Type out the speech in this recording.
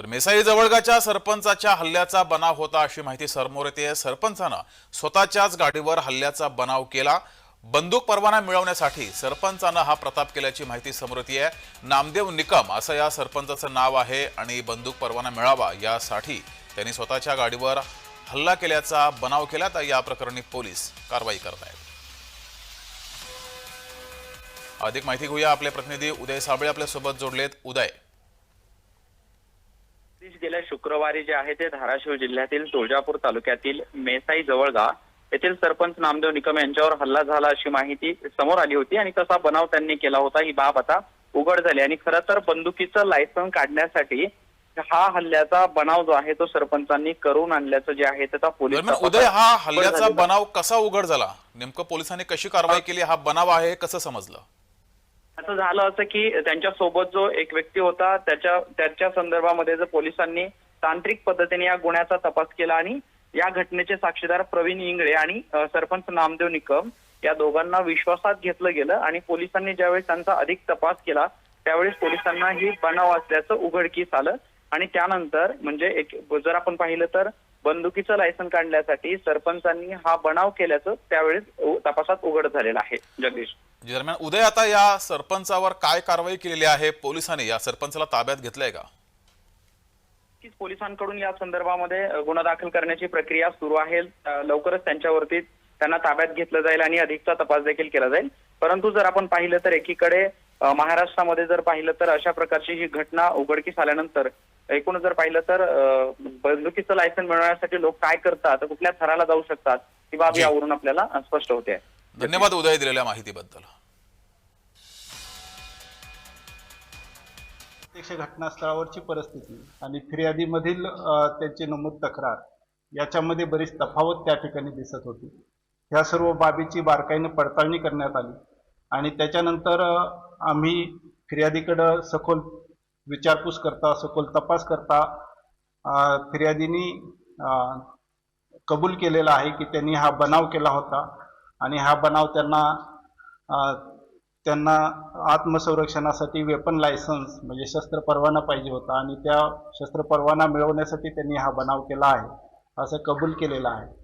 तर मेसाई जवळगाच्या सरपंचाच्या हल्ल्याचा बनाव होता अशी माहिती समोर येते. सरपंचानं स्वतःच्याच गाडीवर हल्ल्याचा बनाव केला. बंदूक परवाना मिळवण्यासाठी सरपंचानं हा प्रताप केल्याची माहिती समोर येते. नामदेव निकम असं या सरपंचाचं नाव आहे आणि बंदूक परवाना मिळावा यासाठी त्यांनी स्वतःच्या गाडीवर हल्ला केल्याचा बनाव केला. तर या प्रकरणी पोलीस कारवाई करत आहेत अधिक माहिती घेऊया आपले प्रतिनिधी उदय साबळे आपल्यासोबत जोडलेत. उदय. गेल्या शुक्रवारी जे आहे ते धाराशिव जिल्ह्यातील तुळजापूर तालुक्यातील मेसाई जवळगा येथील सरपंच नामदेव निकम यांच्यावर हल्ला झाला अशी माहिती समोर आली होती आणि तसा बनाव त्यांनी केला होता. ही बाब आता उघड झाली आणि खरं तर बंदुकीचं लायसन काढण्यासाठी हा हल्ल्याचा बनाव जो आहे तो सरपंचांनी करून आणल्याचं जे आहे त्याचा पोलीस उदय हा हल्ल्याचा. बनाव कसा उघड झाला? नेमकं पोलिसांनी कशी कारवाई केली? हा बनाव आहे कसं समजलं? असं झालं असं की त्यांच्यासोबत जो एक व्यक्ती होता त्याच्या त्याच्या संदर्भामध्ये जर पोलिसांनी तांत्रिक पद्धतीने या गुन्ह्याचा तपास केला आणि या घटनेचे साक्षीदार प्रवीण इंगळे आणि सरपंच नामदेव निकम या दोघांना विश्वासात घेतलं गेलं आणि पोलिसांनी ज्यावेळेस त्यांचा अधिक तपास केला त्यावेळेस पोलिसांना ही बनाव असल्याचं उघडकीस आलं. आणि त्यानंतर म्हणजे एक जर आपण पाहिलं तर बंदुकीचं लायसन काढण्यासाठी सरपंचांनी हा बनाव केल्याचं त्यावेळेस तपासात उघड झालेलं आहे. जगदीश. दरम्यान उदय आता या सरपंचावर काय कारवाई केलेली आहे पोलिसांनी? या सरपंचाला ताब्यात घेतलंय का? नक्कीच पोलिसांकडून या संदर्भामध्ये गुन्हा दाखल करण्याची प्रक्रिया सुरू आहे. लवकरच त्यांच्यावरती त्यांना ताब्यात घेतलं जाईल आणि अधिकचा तपास देखील केला जाईल. परंतु जर आपण पाहिलं तर एकीकडे महाराष्ट्रामध्ये जर पाहिलं तर अशा प्रकारची ही घटना उघडकीस आल्यानंतर एकूण जर पाहिलं तर बंदुकीचं लायसन मिळवण्यासाठी लोक काय करतात कुठल्या थराला जाऊ शकतात ही बाब. यावरून आपल्याला स्पष्ट होते. धन्यवाद उदय दिलेल्या माहितीबद्दल. प्रत्यक्ष घटनास्थळावरची परिस्थिती आणि फिर्यादीमधील त्यांची नमूद तक्रार याच्यामध्ये बरीच तफावत त्या ठिकाणी दिसत होती. ह्या सर्व बाबीची बारकाईने पडताळणी करण्यात आली आणि त्याच्यानंतर आम्ही फिर्यादीकडं सखोल विचारपूस करता सखोल तपास करता फिर्यादींनी फिर्यादीनी कबूल केलेला आहे की त्यांनी हा बनाव केला होता आणि हा बनाव त्यांना त्यांना आत्मसंरक्षणासाठी वेपन लायसन्स म्हणजे शस्त्र परवाना पाहिजे होता आणि त्या शस्त्र परवाना मिळवण्यासाठी त्यांनी हा बनाव केला आहे असं कबूल केलेलं आहे.